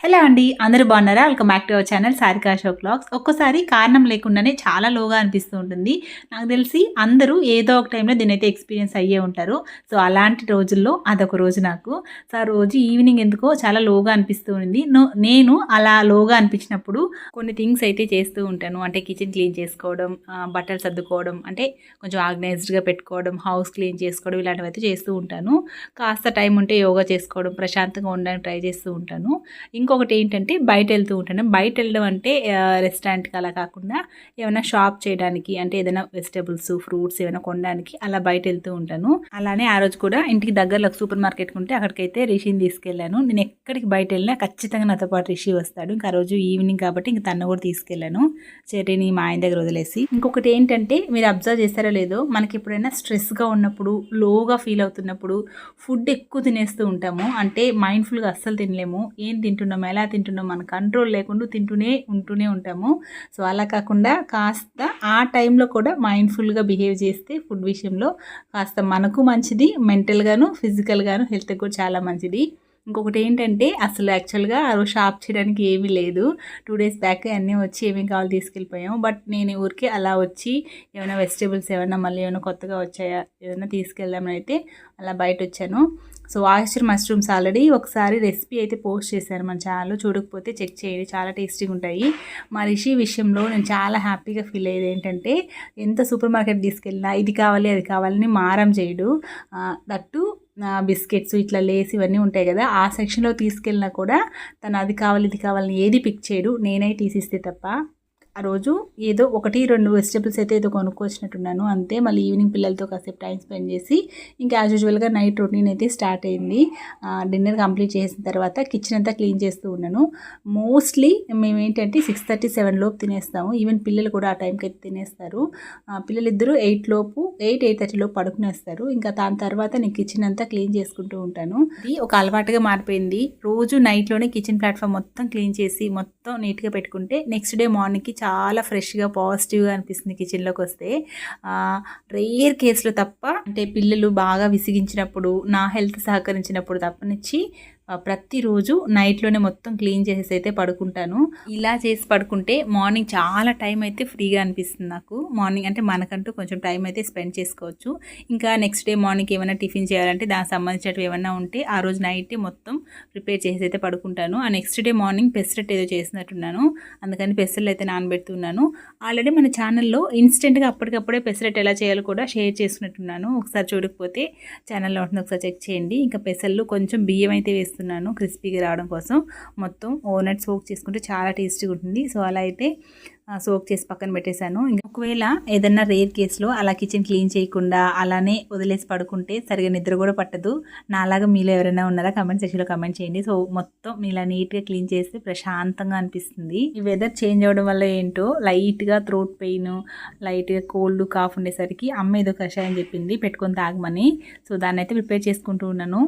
Hello అండి అందరూ బాగున్నారా? Welcome back to our channel Sarika show clocks ఒక్కోసారి కారణం లేకుండానే చాలా లోగా అనిపిస్తూ ఉంటుంది. నాకు తెలిసి అందరూ ఏదో ఒక టైంలో దీనైతే ఎక్స్పీరియన్స్ అయ్యే ఉంటారు. సో అలాంటి రోజుల్లో అదొక రోజు నాకు. సో ఆ రోజు ఈవినింగ్ ఎందుకో చాలా లోగా అనిపిస్తూ ఉంది. నో- నేను అలా లోగా అనిపించినప్పుడు కొన్ని థింగ్స్ అయితే చేస్తూ ఉంటాను. అంటే కిచెన్ క్లీన్ చేసుకోవడం బట్టలు సర్దుకోవడం అంటే కొంచెం ఆర్గనైజ్డ్గా పెట్టుకోవడం హౌస్ క్లీన్ చేసుకోవడం ఇలాంటివి అయితే చేస్తూ ఉంటాను. కాస్త టైం ఉంటే యోగా చేసుకోవడం ప్రశాంతంగా ఉండడానికి ట్రై చేస్తూ ఉంటాను. ఇంకొకటి ఏంటంటే బయట వెళ్తూ ఉంటాను. బయట వెళ్ళడం అంటే రెస్టారెంట్కి అలా కాకుండా ఏమైనా షాప్ చేయడానికి అంటే ఏదైనా వెజిటేబుల్స్ ఫ్రూట్స్ ఏమైనా కొనడానికి అలా బయట వెళ్తూ ఉంటాను. అలానే ఆ రోజు కూడా ఇంటికి దగ్గరలో సూపర్ మార్కెట్ ఉంటే అక్కడికైతే రిషిని తీసుకెళ్ళాను. నేను ఎక్కడికి బయట వెళ్ళినా ఖచ్చితంగా నాతో పాటు రిషి వస్తాడు. ఇంకా రోజు ఈవినింగ్ కాబట్టి ఇంక తను కూడా తీసుకెళ్ళాను. చెర్రీని మా ఆయన దగ్గర వదిలేసి. ఇంకొకటి ఏంటంటే మీరు అబ్జర్వ్ చేస్తారో లేదో మనకి ఎప్పుడైనా స్ట్రెస్గా ఉన్నప్పుడు లోగా ఫీల్ అవుతున్నప్పుడు ఫుడ్ ఎక్కువ తినేస్తూ ఉంటాము. అంటే మైండ్ఫుల్గా అస్సలు తినలేము. ఏం తింటున్నాం ఎలా తింటున్నాం మన కంట్రోల్ లేకుండా తింటూనే ఉంటూనే ఉంటాము. సో అలా కాకుండా కాస్త ఆ టైంలో కూడా మైండ్ఫుల్గా బిహేవ్ చేస్తే ఫుడ్ విషయంలో కాస్త మనకు మంచిది మెంటల్గాను ఫిజికల్గాను హెల్త్ కూడా చాలా మంచిది. ఇంకొకటి ఏంటంటే అసలు యాక్చువల్గా ఆ రోజు షాప్ చేయడానికి ఏమీ లేదు. టూ డేస్ బ్యాక్ అన్నీ వచ్చి ఏమేమి కావాలి తీసుకెళ్ళిపోయాము బట్ నేను ఊరికి అలా వచ్చి ఏమైనా వెజిటేబుల్స్ ఏమైనా మళ్ళీ ఏమైనా కొత్తగా వచ్చాయా ఏదైనా తీసుకెళ్దామని అయితే అలా బయట వచ్చాను. సో ఆయిస్టర్ మష్రూమ్స్ ఆల్రెడీ ఒకసారి రెసిపీ అయితే పోస్ట్ చేశాను మన ఛానల్లో. చూడకపోతే చెక్ చేయండి చాలా టేస్టీగా ఉంటాయి. మా రిషి విషయంలో నేను చాలా హ్యాపీగా ఫీల్ అయ్యేది ఏంటంటే ఎంత సూపర్ మార్కెట్ తీసుకెళ్ళినా ఇది కావాలి అది కావాలని మారం చేయడు. దట్టు బిస్కెట్స్ ఇట్లా లేస్ ఇవన్నీ ఉంటాయి కదా ఆ సెక్షన్లో తీసుకెళ్ళినా కూడా తను అది కావాలి ఇది కావాలని ఏది పిక్ చేయడు. నేనే తీసిస్తే తప్ప. ఆ రోజు ఏదో ఒకటి రెండు వెజిటేబుల్స్ అయితే ఏదో కొనుక్కొచ్చినట్టున్నాను. అంతే మళ్ళీ ఈవినింగ్ పిల్లలతో కాసేపు టైం స్పెండ్ చేసి ఇంకా యాజ్ యూజువల్గా నైట్ రొటీన్ అయితే స్టార్ట్ అయింది. డిన్నర్ కంప్లీట్ చేసిన తర్వాత కిచెన్ అంతా క్లీన్ చేస్తూ ఉన్నాను. మోస్ట్లీ మేము ఏంటంటే సిక్స్ థర్టీ సెవెన్ లోపు తినేస్తాము. ఈవెన్ పిల్లలు కూడా ఆ టైంకి అయితే తినేస్తారు. పిల్లలిద్దరూ ఎయిట్ లోపు ఎయిట్ ఎయిట్ థర్టీ లోపు పడుకునేస్తారు. ఇంకా దాని తర్వాత నేను కిచెన్ అంతా క్లీన్ చేసుకుంటూ ఉంటాను. ఇది ఒక అలవాటుగా మారిపోయింది. రోజు నైట్లోనే కిచెన్ ప్లాట్ఫామ్ మొత్తం క్లీన్ చేసి మొత్తం నీట్గా పెట్టుకుంటే నెక్స్ట్ డే మార్నింగ్కి చాలా ఫ్రెష్గా పాజిటివ్గా అనిపిస్తుంది కిచెన్లోకి వస్తే. రేర్ కేసులు తప్ప అంటే పిల్లలు బాగా విసిగించినప్పుడు నా హెల్త్ సహకరించినప్పుడు తప్పనిచ్చి ప్రతిరోజు నైట్లోనే మొత్తం క్లీన్ చేసేసి అయితే పడుకుంటాను. ఇలా చేసి పడుకుంటే మార్నింగ్ చాలా టైం అయితే ఫ్రీగా అనిపిస్తుంది నాకు. మార్నింగ్ అంటే మనకంటూ కొంచెం టైం అయితే స్పెండ్ చేసుకోవచ్చు. ఇంకా నెక్స్ట్ డే మార్నింగ్ ఏమైనా టిఫిన్ చేయాలంటే దానికి సంబంధించినవి ఏమైనా ఉంటే ఆ రోజు నైట్ మొత్తం ప్రిపేర్ చేసి అయితే పడుకుంటాను. ఆ నెక్స్ట్ డే మార్నింగ్ పెసరెట్ ఏదో చేసినట్టున్నాను. అందుకని పెసరలు అయితే నానబెడుతున్నాను. ఆల్రెడీ మన ఛానల్లో ఇన్స్టెంట్గా అప్పటికప్పుడే పెసరెట్ ఎలా చేయాలో కూడా షేర్ చేసుకున్నట్టున్నాను. ఒకసారి చూడకపోతే ఛానల్లో ఉంటుంది ఒకసారి చెక్ చేయండి. ఇంకా పెసర్లు కొంచెం బియ్యం అయితే వేస్తున్నాను. క్రిస్పీగా రావడం కోసం. మొత్తం ఓనట్ సోక్ చేసుకుంటే చాలా టేస్టీగా ఉంటుంది. సో అలా అయితే సోక్ చేసి పక్కన పెట్టేశాను. ఒకవేళ ఏదన్నా రేర్ కేసులో అలా కిచెన్ క్లీన్ చేయకుండా అలానే వదిలేసి పడుకుంటే సరిగా నిద్ర కూడా పట్టదు. నాలాగా మీలో ఎవరైనా ఉన్నారా కమెంట్ సెక్షన్లో కమెంట్ చేయండి. సో మొత్తం మీలా నీట్గా క్లీన్ చేస్తే ప్రశాంతంగా అనిపిస్తుంది. ఈ వెదర్ చేంజ్ అవ్వడం వల్ల ఏంటో లైట్గా థ్రోట్ పెయిన్ లైట్గా కోల్డ్ కాఫ్ ఉండేసరికి అమ్మ ఏదో కషాయం చెప్పింది పెట్టుకొని తాగమని. సో దాన్ని అయితే ప్రిపేర్ చేసుకుంటూ ఉన్నాను.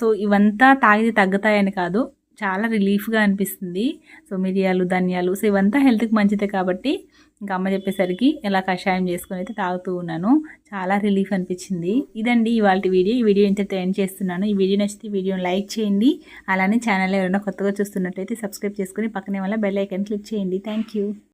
సో ఇవంతా తాగితే తగ్గుతాయని కాదు. చాలా రిలీఫ్గా అనిపిస్తుంది. సో మిరియాలు ధనియాలు సో ఇవంతా హెల్త్కి మంచిదే కాబట్టి ఇంకా అమ్మ చెప్పేసరికి ఇలా కషాయం చేసుకొని అయితే తాగుతూ ఉన్నాను. చాలా రిలీఫ్ అనిపించింది. ఇదండి ఇవాళ వీడియో. ఈ వీడియో ఇంతటితో ఎండ్ చేస్తున్నాను. ఈ వీడియో నచ్చితే ఈ వీడియోని లైక్ చేయండి. అలానే ఛానల్ ఎవరైనా కొత్తగా చూస్తున్నట్టయితే సబ్స్క్రైబ్ చేసుకొని పక్కనే వల్ల బెల్ ఐకాన్ క్లిక్ చేయండి. Thank you.